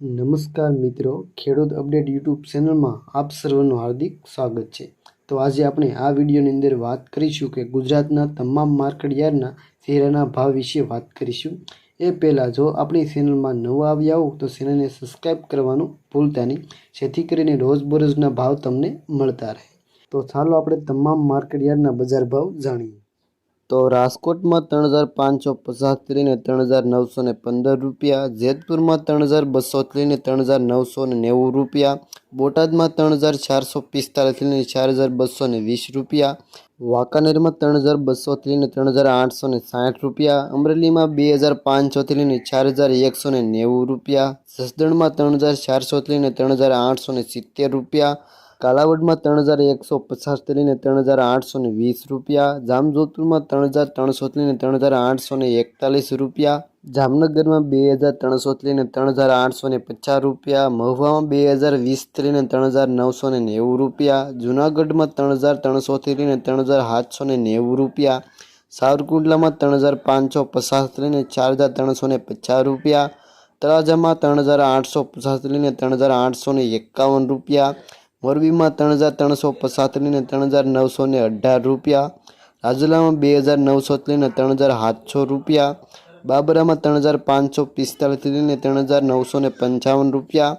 નમસ્કાર મિત્રો, ખેડૂત અપડેટ યુટ્યુબ ચેનલમાં આપ સર્વનું હાર્દિક સ્વાગત છે. તો આજે આપણે આ વિડીયોની અંદર વાત કરીશું કે ગુજરાતના તમામ માર્કેટ યાર્ડના શેરાના ભાવ વિશે વાત કરીશું. એ પહેલાં જો આપણી ચેનલમાં નવા આવ્યા હો, તો ચેનલને સબસ્ક્રાઈબ કરવાનું ભૂલતા નહીં. જેથી કરીને રોજબરોજના ભાવ તમને મળતા રહે. તો ચાલો આપણે તમામ માર્કેટયાર્ડના બજાર ભાવ જાણીએ. તો રાજકોટમાં ત્રણ હજાર પાંચસો પચાસથી લઈને ત્રણ હજાર નવસો ને પંદર રૂપિયા, જેતપુરમાં ત્રણ હજાર બસોથી લઈને ત્રણ હજાર નવસો ને નેવું રૂપિયા, બોટાદમાં ત્રણ હજાર ચારસો પિસ્તાલીસથી લઈને ચાર હજાર બસો ને વીસ રૂપિયા, વાંકાનેરમાં ત્રણ હજાર બસોથી લઈને ત્રણ હજાર આઠસો ને સાઠ રૂપિયા, અમરેલીમાં બે હજાર પાંચસોથી લઈને ચાર હજાર એકસો ને નેવું રૂપિયા, જસદણમાં ત્રણ હજાર ચારસોથી લઈને ત્રણ હજાર આઠસો ને સિત્તેર રૂપિયા કાલાવડમાં ત્રણ હજાર એકસો પચાસથી લઈને ત્રણ હજાર આઠસો ને વીસ રૂપિયા જામજોધપુરમાં ત્રણ હજાર ત્રણસોથી લઈને ત્રણ હજાર આઠસો ને એકતાલીસ રૂપિયા જામનગરમાં બે હજાર ત્રણસોથી લઈને ત્રણ હજાર આઠસો ને પચાસ રૂપિયા મહુવામાં બે હજાર વીસથી લઈને ત્રણ હજાર નવસો ને નેવું રૂપિયા જૂનાગઢમાં ત્રણ હજાર ત્રણસોથી લઈને ત્રણ હજાર સાતસો ને નેવું રૂપિયા સાવરકુંડલામાં ત્રણ હજાર પાંચસો પચાસથી લઈને ચાર હજાર ત્રણસો ને પચાસ રૂપિયા તળાજામાં ત્રણ હજાર આઠસો પચાસથી લઈને ત્રણ હજાર આઠસો ને એકાવન રૂપિયા મોરબીમાં ત્રણ હજાર ત્રણસો પચાસથી ત્રણ હજાર નવસો ને અઢાર રૂપિયા. રાજુલામાં બે હજાર નવસો લઈને ત્રણ હજાર સાતસો રૂપિયા. બાબરામાં ત્રણ હજાર પાંચસો પિસ્તાળીસ લઈને ત્રણ હજાર નવસો ને પંચાવન રૂપિયા.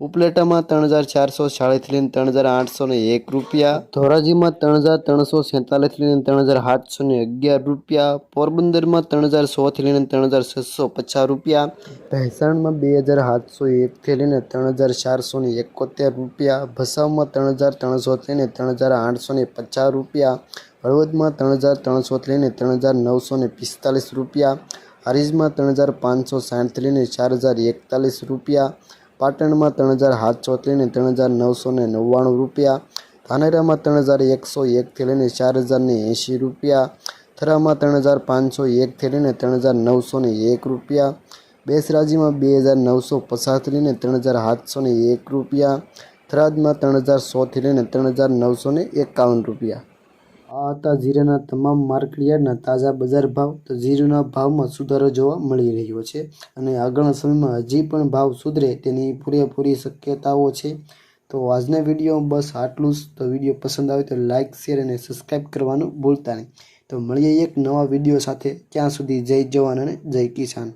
ઉપલેટામાં ત્રણ હજાર ચારસો ચાળીસથી લઈને ત્રણ હજાર આઠસો ને એક રૂપિયા ધોરાજીમાં ત્રણ હજાર ત્રણસો સેતાલીસથી લઈને ત્રણ હજાર સાતસો ને અગિયાર રૂપિયા પોરબંદરમાં ત્રણ હજાર સોથી લઈને ત્રણ હજાર છસો પચાસ રૂપિયા ભેંસાણમાં બે હજાર સાતસો એકથી લઈને ત્રણ હજાર ચારસો ને એકોતેર રૂપિયા ભસાવમાં ત્રણ હજાર ત્રણસોથી લઈને ત્રણ હજાર આઠસો ને પચાસ રૂપિયા હળવદમાં ત્રણ હજાર ત્રણસોથી લઈને ત્રણ હજાર નવસો ને પિસ્તાલીસ રૂપિયા હારીજમાં ત્રણ હજાર પાંચસો સાઠથી લઈને ચાર હજાર એકતાલીસ રૂપિયા પાટણમાં ત્રણ હજાર સાતસો લઈને ત્રણ હજાર નવસો ને નવ્વાણું રૂપિયા. ધાનેરામાં ત્રણ હજાર એકસો એકથી લઈને ચાર હજાર ને એંશી રૂપિયા. થરામાં ત્રણ હજાર પાંચસો એકથી લઈને ત્રણ હજાર નવસો ને એક રૂપિયા. બેસરાજીમાં બે હજાર નવસો પચાસથી લઈને ત્રણ હજાર સાતસો ને એક રૂપિયા. થરાદમાં ત્રણ હજાર સોથી લઈને ત્રણ હજાર નવસો એકાવન રૂપિયા. આ હતા જીરાના તમામ માર્કેટયાર્ડના તાજા બજાર ભાવ. તો જીરુના ભાવમાં સુધારો જોવા મળી રહ્યો છે અને આગળના સમયમાં હજી પણ ભાવ સુધરે તેની પૂરેપૂરી શક્યતાઓ છે. તો આજના વીડિયો બસ આટલું જ. તો વીડિયો પસંદ આવે તો લાઇક શેર અને સબસ્ક્રાઈબ કરવાનું ભૂલતા નહીં. તો મળીએ એક નવા વીડિયો સાથે. ત્યાં સુધી જય જવાન અને જય કિસાન.